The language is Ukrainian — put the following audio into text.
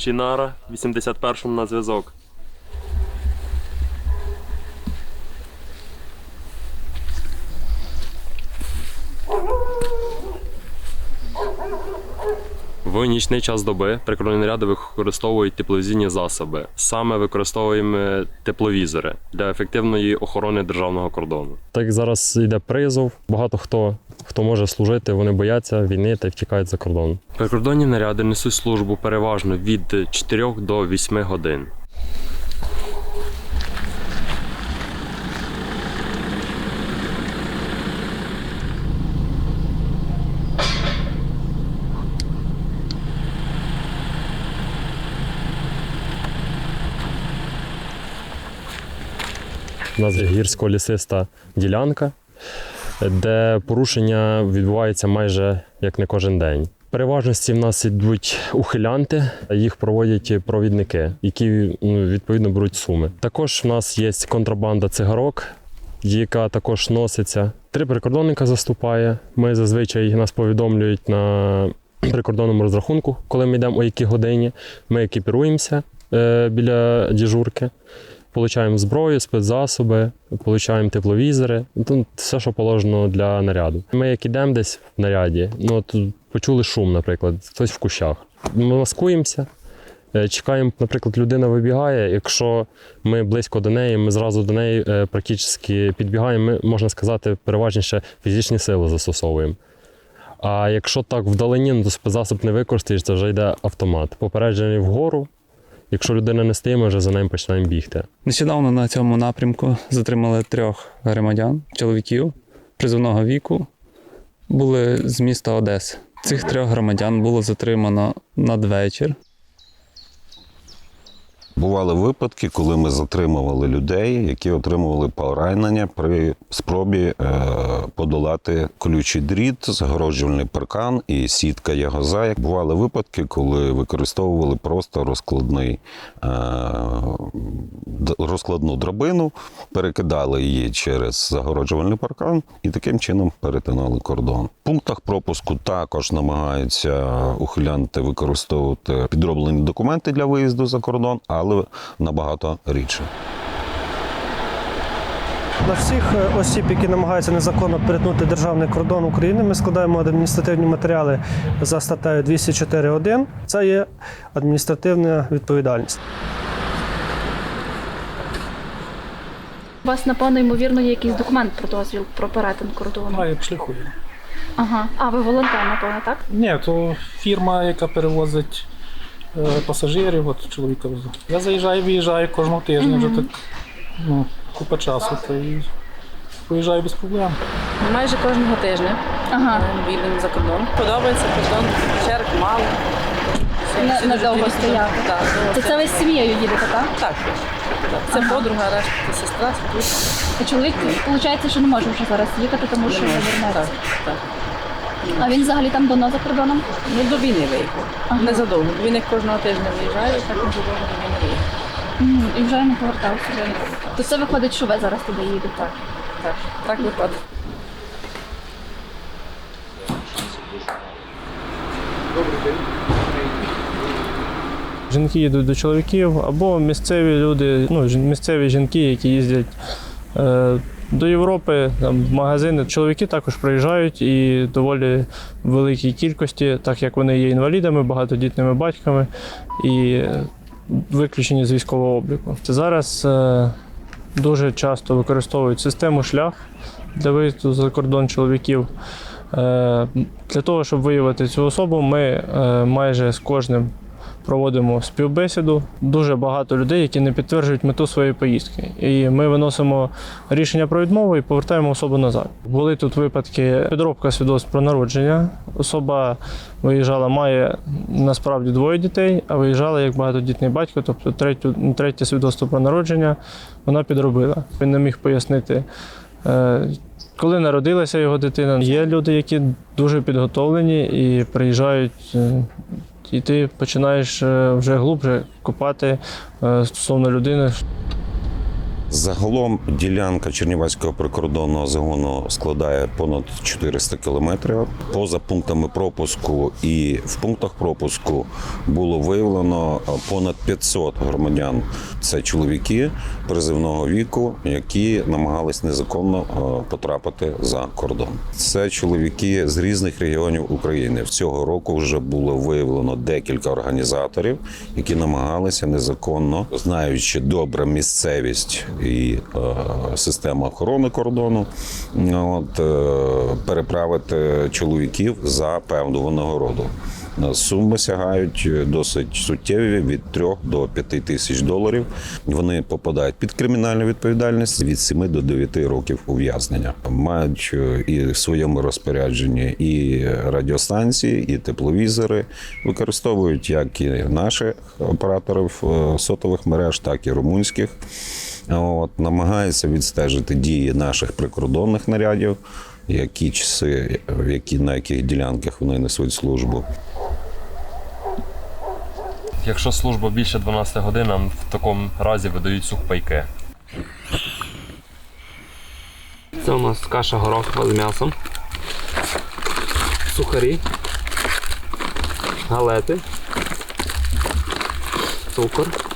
Чинара, 81-му на зв'язок. В нічний час доби прикордонні наряди використовують тепловізійні засоби. Саме використовуємо тепловізори для ефективної охорони державного кордону. Так зараз йде призов, багато хто хто може служити, вони бояться війни та втікають за кордон. Прикордонні наряди несуть службу переважно від 4 до 8 годин. У нас гірсько-лісиста ділянка, де порушення відбувається майже як не кожен день. Переважності в нас йдуть ухилянти, їх проводять провідники, які ну, відповідно беруть суми. Також в нас є контрабанда цигарок, яка також носиться. Три прикордонника заступає. Ми зазвичай нас повідомлюють на прикордонному розрахунку, коли ми йдемо о якій годині. Ми екіпіруємося е, біля діжурки. Получаємо зброю, спецзасоби, получаємо тепловізори, ну, все, що положено для наряду. Ми як ідемо десь в наряді, ну от почули шум, наприклад, хтось в кущах. Ми маскуємося, е, чекаємо, наприклад, людина вибігає. Якщо ми близько до неї, ми зразу до неї е, практично підбігаємо, ми, можна сказати, переважніше фізичні сили застосовуємо. А якщо так вдалині, ну, то спецзасоб не використаєш, це вже йде автомат. Попереджений вгору. Якщо людина не стає, ми вже за ним починаємо бігти. Нещодавно на цьому напрямку затримали трьох громадян, чоловіків призовного віку, були з міста Одеси. Цих трьох громадян було затримано надвечір. Бували випадки, коли ми затримували людей, які отримували поранення при спробі е, подолати колючий дріт, загороджувальний паркан і сітка ягоза. Бували випадки, коли використовували просто розкладний, е, розкладну драбину, перекидали її через загороджувальний паркан і таким чином перетинали кордон. В пунктах пропуску також намагаються ухилянти використовувати підроблені документи для виїзду за кордон, але набагато рідше. На всіх е, осіб, які намагаються незаконно перетнути державний кордон України, ми складаємо адміністративні матеріали за статтею 204.1. Це є адміністративна відповідальність. У вас, напевно, ймовірно, є якийсь документ про дозвіл про перетин кордону. А, як шляхую. Ага. А ви волонтер, напевно, так? Ні, то фірма, яка перевозить пасажирів, от чоловіка везу. Я заїжджаю, виїжджаю кожного тижня, вже так ну, купа часу, то і виїжджаю без проблем. Майже кожного тижня Ага. їдемо за кордон. Подобається кордон, черг мало. Всі- На- дуже надовго вдячні. стояти. Так, То це ви з сім'єю їдете, так? Так. так. Це подруга, решта це сестра. А чоловік, виходить, що не може вже зараз їхати, тому що не Так, вернеться. так. А він взагалі там давно за кордоном? Ну, до війни виїхав. Ага. Не. Він як кожного тижня виїжджає, так він задовго до війни виїхав. Мгм, І вже не повертався. То це виходить, що ви зараз туди їдете. Так, так, так випадок. Жінки їдуть до чоловіків або місцеві люди, ну жін- місцеві жінки, які їздять е, до Європи, там, в магазини. Чоловіки також приїжджають і доволі великій кількості, так як вони є інвалідами, багатодітними батьками і виключені з військового обліку. Зараз е, дуже часто використовують систему шлях для виїзду за кордон чоловіків. Е, Для того, щоб виявити цю особу, ми е, майже з кожним проводимо співбесіду. Дуже багато людей, які не підтверджують мету своєї поїздки. І ми виносимо рішення про відмову і повертаємо особу назад. Були тут випадки підробка свідоцтв про народження. Особа виїжджала, має насправді двоє дітей, а виїжджала як багатодітний батько, тобто третю, третє свідоцтво про народження вона підробила. Він не міг пояснити. е, коли народилася його дитина, є люди, які дуже підготовлені і приїжджають, е, і ти починаєш е, вже глубже копати е, стосовно людини. Загалом ділянка Чернівецького прикордонного загону складає понад 400 кілометрів. Поза пунктами пропуску і в пунктах пропуску було виявлено понад 500 громадян. Це чоловіки призивного віку, які намагались незаконно потрапити за кордон. Це чоловіки з різних регіонів України. В цього року вже було виявлено декілька організаторів, які намагалися незаконно, знаючи добре місцевість і е, систему охорони кордону, от, е, переправити чоловіків за певну винагороду. Е, Суми сягають досить суттєві від 3 до 5 тисяч доларів. Вони попадають під кримінальну відповідальність від 7 до 9 років ув'язнення. Мають і в своєму розпорядженні і радіостанції, і тепловізори. Використовують як і наших операторів сотових мереж, так і румунських. От, намагаються відстежити дії наших прикордонних нарядів, які часи, які, на яких ділянках вони несуть службу. Якщо служба більше 12 годин, нам в такому разі видають сухпайки. Це у нас каша горохова з м'ясом. Сухарі. Галети. Цукор.